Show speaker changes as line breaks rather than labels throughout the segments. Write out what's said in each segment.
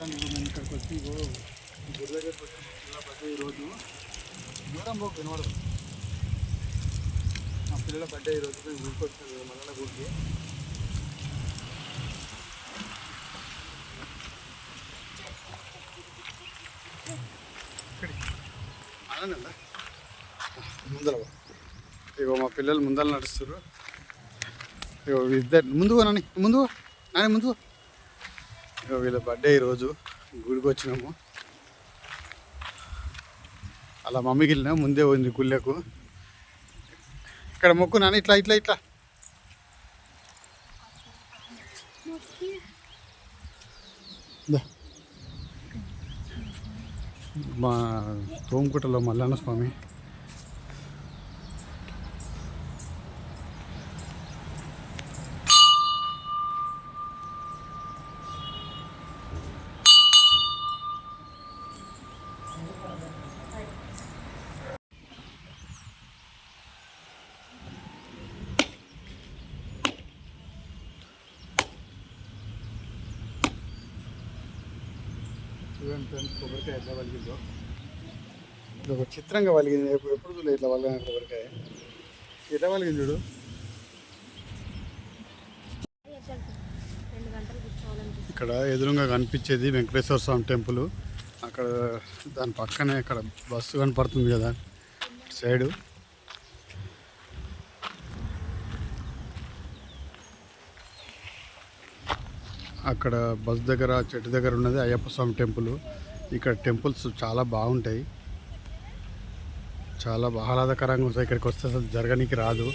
నేను ఇక్కడికి వచ్చి ఇగో గుడి దగ్గరికి వచ్చి పిల్లల బర్త్డే ఈరోజు దూరం పోకు వినవడదు మా పిల్లల బర్త్డే ఈరోజు మేము గుడికి వచ్చాను మల్లన్న గుడికి ఇక్కడికి. ఆనందంగా ముందర ఇగో మా పిల్లలు ముందర నడుస్తారు ఇగో ఇద్దరు. ముందు నాని ముందు నాని ముందు వీళ్ళ బర్త్డే ఈరోజు. గుడికి వచ్చినాము. అలా మమ్మీకి వెళ్ళినా ముందే ఉంది గుళ్ళకు. ఇక్కడ మొక్కు ఇట్లా ఇట్లా ఇట్లా. మా తోముకుటలో మల్లన్న స్వామి. చూడండి ఫ్రెండ్స్ కొబ్బరికాయ ఎట్లా వలిగిందో. ఇది ఒక చిత్రంగా వలిగింది. ఎప్పుడు ఎప్పుడు చూడలేదు ఇట్లా వలిగిన కొబ్బరికాయ. ఎట్లా వలిగింది చూడు. ఇక్కడ ఎదురుగా కనిపించేది వెంకటేశ్వర స్వామి టెంపుల్. అక్కడ దాని పక్కనే అక్కడ బస్సు కనపడుతుంది కదా. సైడు. అక్కడ బస్ దగ్గర చెట్టు దగ్గర ఉన్నది అయ్యప్ప స్వామి టెంపుల్. ఇక్కడ టెంపుల్స్ చాలా బాగుంటాయి. చాలా ఆహ్లాదకరంగా ఉంటాయి. ఇక్కడికి వస్తే అసలు జరగనీకి రాదు.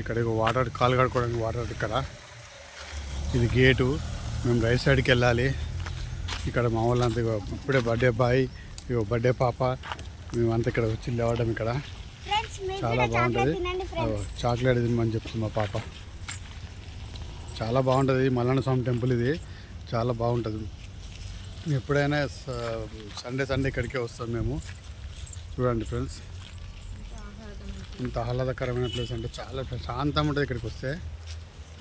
ఇక్కడ వాటర్ కాలు కడుకోవడానికి వాటర్ ఇక్కడ. ఇది గేటు. మేము రైట్ సైడ్కి వెళ్ళాలి. ఇక్కడ మా వాళ్ళంతా ఇప్పుడే బర్త్డే బాయ్ ఇగో బర్త్డే పాప. మేమంతా ఇక్కడ వచ్చి లేవడం ఇక్కడ. చాలా బాగుంటుంది. చాక్లెట్ తినమని చెప్తుంది మా పాప. చాలా బాగుంటుంది. మల్లన్న స్వామి టెంపుల్ ఇది. చాలా బాగుంటుంది. ఎప్పుడైనా స- సండే సండే ఇక్కడికే వస్తాం మేము. చూడండి ఫ్రెండ్స్. ఇంత ఆహ్లాదకరమైన ప్లేస్ అంటే చాలా శాంతం ఉంటుంది ఇక్కడికి వస్తే.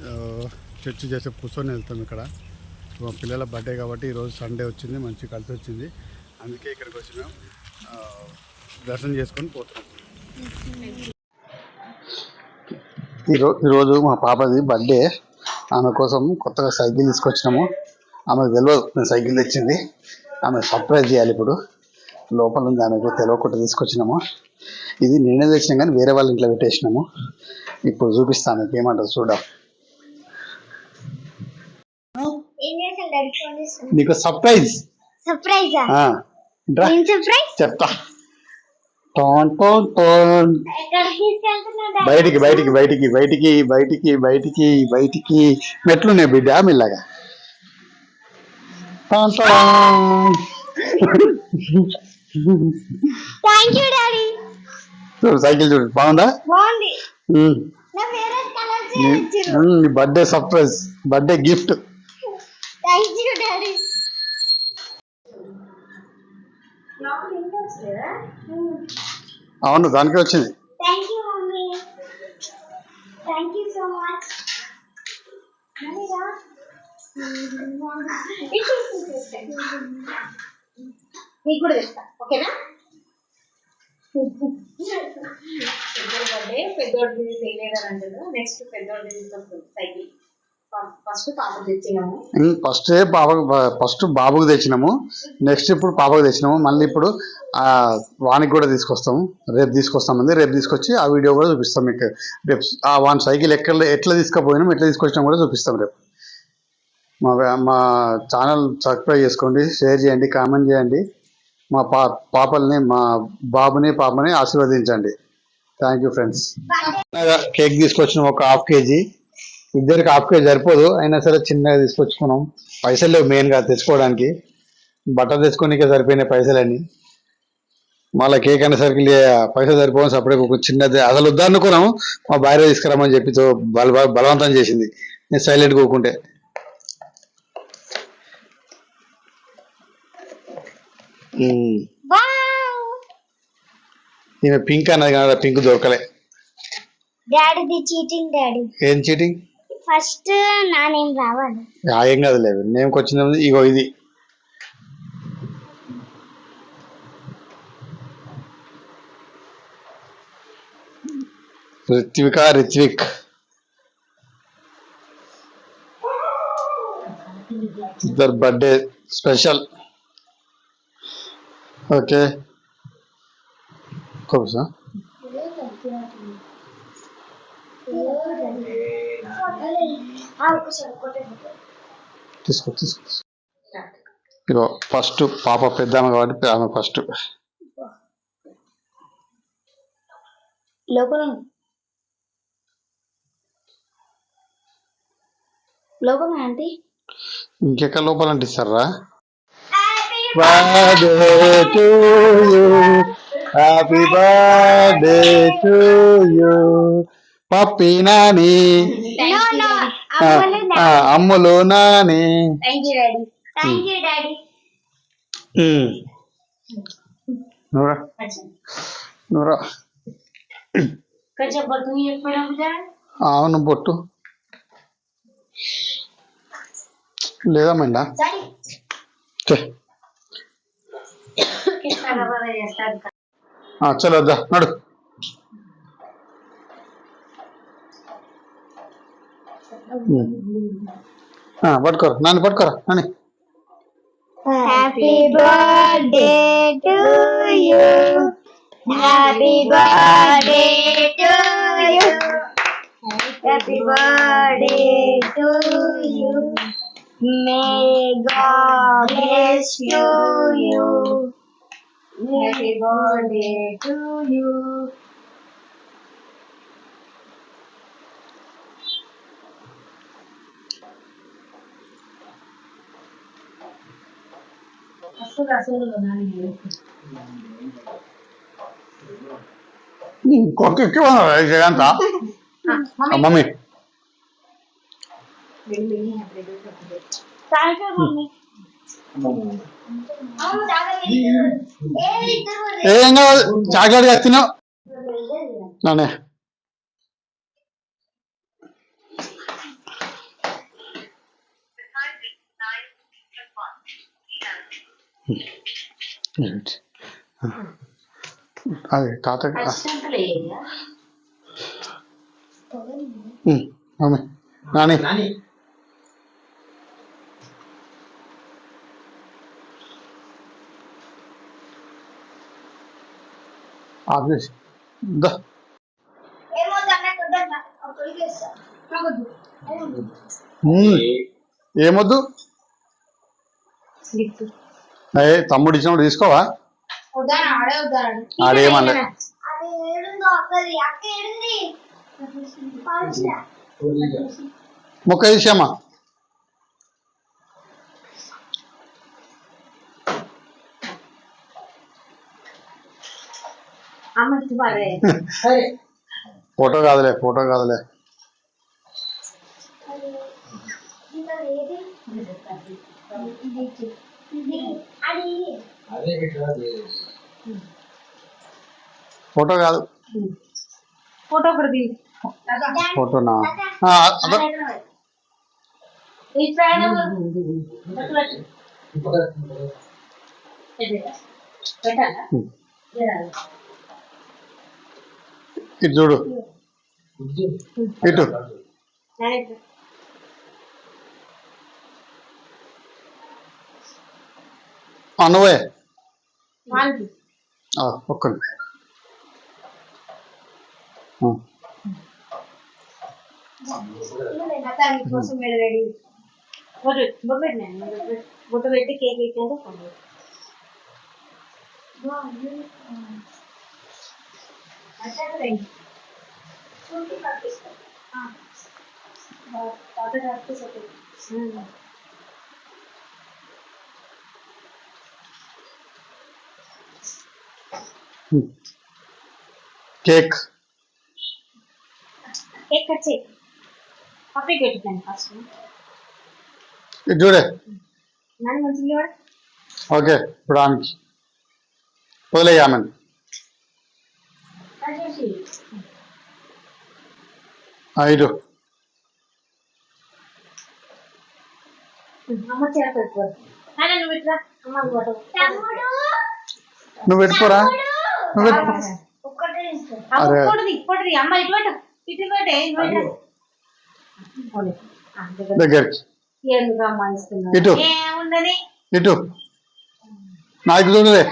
ఆ, చర్చ్ చేసే కూర్చొని వెళ్తాం ఇక్కడ. మా పిల్లల బర్త్డే కాబట్టి ఈరోజు సండే వచ్చింది మంచి కలిసి వచ్చింది. అందుకే ఇక్కడికి వచ్చి మేము దర్శనం చేసుకొని పోతున్నాం. ఈరోజు ఈరోజు మా పాపది బర్త్డే. ఆమె కోసం కొత్తగా సైకిల్ తీసుకొచ్చినాము. ఆమెకు తెలియదు నేను సైకిల్ తెచ్చింది. ఆమె సర్ప్రైజ్ చేయాలి ఇప్పుడు. లోపల ఉంది ఆమెకు తెలియకుండా తీసుకొచ్చినాము. ఇది నేనే తెచ్చినా కానీ వేరే వాళ్ళ ఇంట్లో పెట్టేసినాము. ఇప్పుడు చూపిస్తాను మీకు ఏమంటారు చూద్దాం. నీకు సర్ప్రైజ్.
సర్ప్రైజ్?
చెప్తా. బయటికి బయటికి బయటికి బయటికి బయటికి బయటికి బయటికి. మెట్లున్నాయి బిడ్డ మెల్లగా. చూడు సైకిల్ చూడు. బాగుందా? Birthday surprise
birthday gift daddy
అవును దానికే వచ్చింది.
Thank you mummy. Thank you so much నీకు కూడా తెస్తా ఓకేనా?
బర్త్డే పెద్దోడిది చేయలేదని నెక్స్ట్ తీసుకొస్తుంది సైకిల్ ఫస్ట్ తెచ్చినాము.
ఫస్ట్ బాబుకి తెచ్చినాము. నెక్స్ట్ ఇప్పుడు పాపకు తెచ్చినాము. మళ్ళీ ఇప్పుడు వానికి కూడా తీసుకొస్తాము. రేపు తీసుకొస్తామంది రేపు తీసుకొచ్చి ఆ వీడియో కూడా చూపిస్తాం మీకు. రేపు ఆ వాని సైకిల్ ఎక్కడ ఎట్లా తీసుకుపోయినాం ఎట్లా తీసుకొచ్చినాం కూడా చూపిస్తాం రేపు. మా మా ఛానల్ సబ్స్క్రైబ్ చేసుకోండి షేర్ చేయండి కామెంట్ చేయండి. మా పా పాపల్ని మా బాబుని పాపని ఆశీర్వదించండి. Thank you friends. కేక్ తీసుకొచ్చినాం ఒక హాఫ్ కేజీ. ఇద్దరికి హాఫ్ కేజీ సరిపోదు. అయినా సరే చిన్నగా తీసుకొచ్చుకున్నాం. పైసలు లేవు మెయిన్గా తెచ్చుకోవడానికి. బట్టర్ తెచ్చుకోనికే సరిపోయినాయి పైసలన్నీ. మళ్ళీ కేక్ అనేసరికి పైసలు సరిపోవడం సపరేట్ ఒక చిన్నది అసలు వద్దనుకున్నాము మా భార్య తీసుకురామని చెప్పి బల బలవంతం చేసింది. నేను సైలెంట్ కూకుంటే ఈమె పింక్ అన్నది కదా పింక్ దొరకలే.
డాడీది చీటింగ్ డాడీ
ఏం చీటింగ్
ఫస్ట్ నా నేమ్ రావాలి
ఏం కాదు లేదు నేమ్ వచ్చింది ఇగో ఇది. రిత్విక రిత్విక్. ఇద్దరు బర్త్డే స్పెషల్. ఓకే. కొంచెం తీసుకో తీసుకో ఇగో ఫస్ట్ పాప పెద్దామె కాబట్టి ఆమె ఫస్ట్
లోపల లోపల ఆంటీ.
ఇంకెక్కడ లోపల అంటిస్తారా birthday to you happy birthday to you పప్పి నాని. అమ్ములు నాని.
బొట్టు చెప్పిన
అవును బొట్టు. లేదా మెండా? చలో వద్దా నడు. ఉమ్. ఆ, పట్టుకోరా నాన్న పట్టుకోరా Nani
happy birthday to you happy birthday to you happy birthday to you may God bless you you
happy birthday to you అసలు అసలు నాని
కొక్క ఎక్కువ జగంత మమ్మీ
వెళ్ళి వెళ్ళి happy birthday
thank you mummy అవును తాగలేదు ఏ ఇద్దరు
ఏం కాదు చాక్లెట్ తిన్నావు నానే అదే తాత నాని
నాని
ఆఫీస్ దా ఏమొద్దు
గిఫ్ట్
ఏ తమ్ముడు ఇచ్చినప్పుడు తీసుకోవా
ఉదాహరణ ఆడే ఉదాహరణ
ఆడేమనలే
అది ఏడుందో అక్కది అక్క ఏడుంది పాల్చిరా
ముక్క తీసామా
అమ్మ ఇష్టపడే
ఫోటో కాదులే ఫోటో కాదులే
ఇంకా ఏది ఇది అది
అదే పెట్టరా
ఫోటో కాదు.
ఫోటో ఒకటి.
ఫోటోనా. ఇటు చూడు. ఇటు. నువ్వే ఒక్క
బొట్టు పెట్టి కేక్ ఇచ్చేది ఫోన్
కేక్
కేక్ కట్ చేయి పప్పి పెట్టాను ఫస్ట్
ఇటు చూడే
నన్ను మంచిగా వాడు
ఓకే ఇప్పుడు ఆమెకి వదిలేయి ఆమెను
కట్ చేసి
ఆ, ఇటు
అమ్మ చేత పెట్టుకోరు ఆయన నువ్వు ఇట్లా అమ్మ ఫోటో
తమ్ముడు
నువ్వు పెట్టుకోరా
ఇటు.
దగ్గరికి. నాకు చూడలే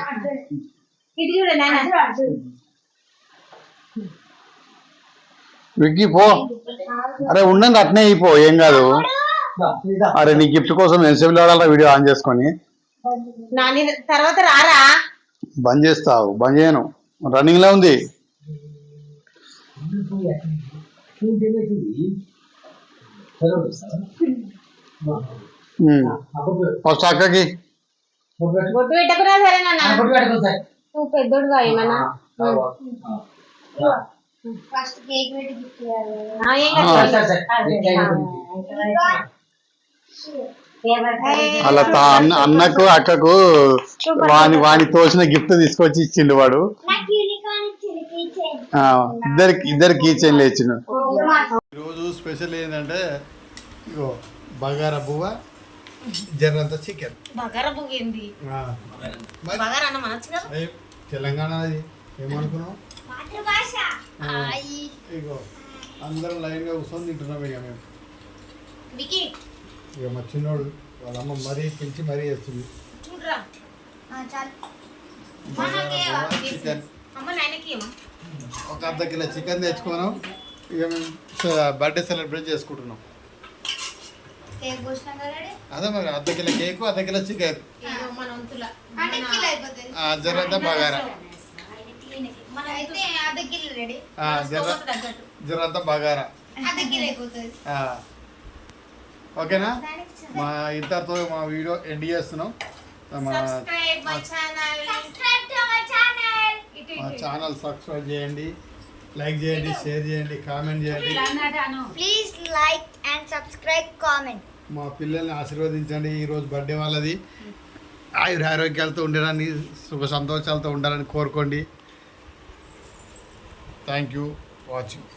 విక్కీ పో. అరే ఉండండి అట్నే అయిపో. ఏం కాదు. అరే నీ గిఫ్ట్ కోసం ఎంతసేపు ఆడాలా వీడియో ఆన్ చేసుకొని.
నాని తర్వాత రారా?
బంద్ చేస్తావు బంద్ చేయను. రన్నింగ్లో ఉంది. ఫస్ట్ అక్కకి
బొట్టు పెట్టకున్నా సరే నాన్న. నువ్వు పెద్దోడుగా ఏమన్నా.
ఫస్ట్ కేక్ పెట్టి గిఫ్ట్
అలా తా అన్న అన్నకు అక్కకు వాని వాని తోచిన గిఫ్ట్ తీసుకొచ్చి ఇచ్చిండు వాడు. ఇద్దరికి ఇద్దరు కీ చైన్లు ఇచ్చిండు. ఈరోజు స్పెషల్ ఏంటంటే ఇగో బగారా బువ్వ జర్రంత చికెన్.
బగారా బగారా అన్న
తెలంగాణ అది. ఏమనుకున్నావు?
మాతృభాష.
ఇగో అందరం లైన్గా కూర్చొని తింటున్నాం ఇక మేము. ఇక మా చిన్నోడు వాళ్ళ అమ్మ మరీ పిలిచి మరీ
చాలు.
చికెన్. ఒక అర్ధ కిలో చికెన్ తెచ్చుకున్నాం. ఇక మేము బర్త్డే సెలబ్రేట్ చేసుకుంటున్నాం? అదే మరి అర్ధ కిలో కేకు అర్ధ కిలో చికెన్. జర్రంత బగారా. జర్రంత బగారా
అర్ధ కిలో అయిపోతుంది
ఆ. ఓకేనా? మా ఇద్దరితో మా వీడియో ఎండ్ చేస్తున్నాం. మా
సబ్స్క్రైబ్ మై ఛానల్
సబ్స్క్రైబ్
చేయండి లైక్ చేయండి షేర్ చేయండి కామెంట్ చేయండి.
Please like and subscribe comment
మా పిల్లల్ని ఆశీర్వదించండి ఈరోజు బర్త్డే వాళ్ళది. ఆయుర ఆరోగ్యాలతో ఉండాలని సుఖ సంతోషాలతో ఉండాలని కోరుకోండి. Thank you watching